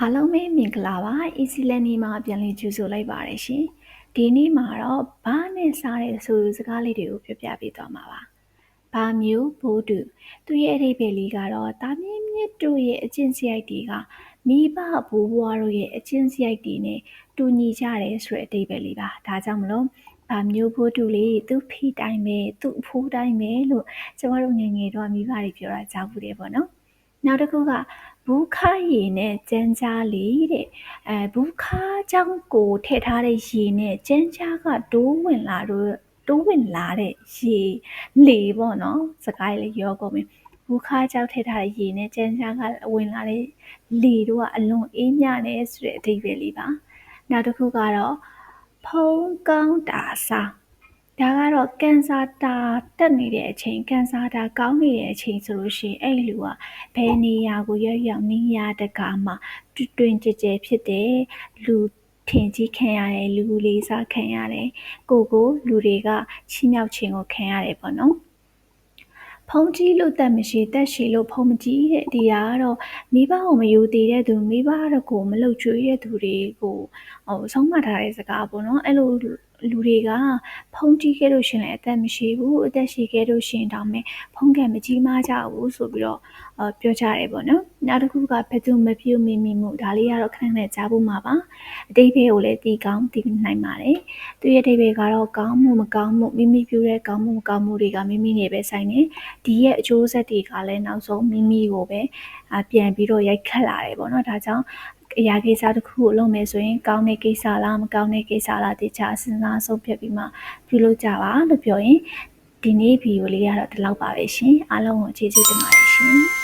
အားလုံးပဲမင်္ဂလာပါ Easy Learning မှာပြန်လည်ကြိုဆိုလိုက်ပါတယ်ရှင်ဒီနေ့မှာတော့ဘာနဲ့စားတဲ့ဆိုစကားလေးတွေကိုပြောပြပေးသွားမှာပါဘာမျိုးဘိုးတူသူရဲ့အဓိပ္ပာယ်လေးကတော့တာမင်းမြစ်တို့ရဲ့အကျင့်စရိုက်တွေကမိဘဘိုးဘွားတို့ရဲ့အကျင့်စရိုက်တွေနဲ့တူညီကြတယ်ဆိုတဲ့အဓိပ္ပာယ်လေးပါဒါကြောင့်မလို့ဘာမျိုးဘိုးတူလေးသူ့ဖိတိုင်းပဲသူ့အဖိုးတိုင်းပဲလို့ကျမတို့ငယ်ငယ်တော့မိဘတွေပြောတာကြားဘူးတယ်ပေါ့နော်နောက်တစ်ခုက ဘူးခါရေနဲ့ကြမ်းကြားလေတဲ့အဲဘူးခါချောင်းကိုထည့်ထားတဲ့ရေနဲ့ကြမ်းကြားကတိုးဝင်လာတော့တိုးဝင်လာတဲ့ရေလေပေါ့နော်စကားလေးရောကုန်ပြီဘူးခါချောင်းထည့်ထားတဲ့ရေနဲ့ကြမ်းကြားကဝင်လာတဲ့လေတို့ကအလွန်အေးမြတယ်ဆိုတဲ့အဓိပ္ပာယ်လေးပါနောက်တစ်ခုကတော့ဖုံးကောင်းတာစား ဒါကတော့ကန်ဆာတာတက်နေတဲ့အချိန်ကန်ဆာတာကောင်းနေတဲ့အချိန်ဆိုလို့ရှိရင်အဲ့လူကဘယ်နေရာကိုရောက်ရောက်နေရာတကာမှာတွတွင်ကြဲကြဲဖြစ်တယ်လူထင်ကြီးခံရတယ်လူလေးစားခံရတယ်ကိုကိုလူတွေကချီးမြှောက်ခြင်းကိုခံရတယ်ပေါ့နော်ဖုံးကြီးလို့တက်မရှိတက်ရှိလို့ဖုံးမကြီးတဲ့ဒီဟာကတော့မိဘကိုမယူတည်တဲ့သူမိဘတော့ကိုမလှုပ်ကြွေးတဲ့သူတွေကိုဟိုဆုံးမထားတဲ့စကားပေါ့နော်အဲ့လို လူတွေကဖုံးကြီးခဲ့လို့ရှင်လည်းအသက်မရှိဘူးအသက်ရှိခဲ့လို့ရှင်တောင်မဲ့ဖုံးကံမကြီးမားကြဘူးဆိုပြီးတော့အပြောကြတယ်ပေါ့နော်နောက်တစ်ခုကဘသူမပြုတ်မိမိမှုဒါလေးကတော့ခဏခဏကြားဖို့မှာပါအတိတ်ဘယ်ကိုလည်းတီးကောင်းတီးနိုင်ပါတယ်သူရဲ့အတိတ်ဘယ်ကတော့ကောင်းမှုမကောင်းမှုမိမိပြုတဲ့ကောင်းမှုမကောင်းမှုတွေကမိမိနဲ့ပဲဆိုင်နေဒီရဲ့အကျိုးဆက်တွေကလည်းနောက်ဆုံးမိမိကိုပဲပြန်ပြီးတော့ရိုက်ခတ်လာတယ်ပေါ့နော်ဒါကြောင့် အရာကိစ္စတစ်ခုကိုလုပ်မယ်ဆိုရင်ကောင်းတဲ့ကိစ္စလားမကောင်းတဲ့ကိစ္စလားတခြားစဉ်းစားဆုံးဖြတ်ပြီးမှပြုလုပ်ကြပါလို့ပြောရင်ဒီနေ့ဗီဒီယိုလေးကတော့ဒီလောက်ပါပဲရှင်အားလုံးကိုကျေးဇူးတင်ပါတယ်ရှင်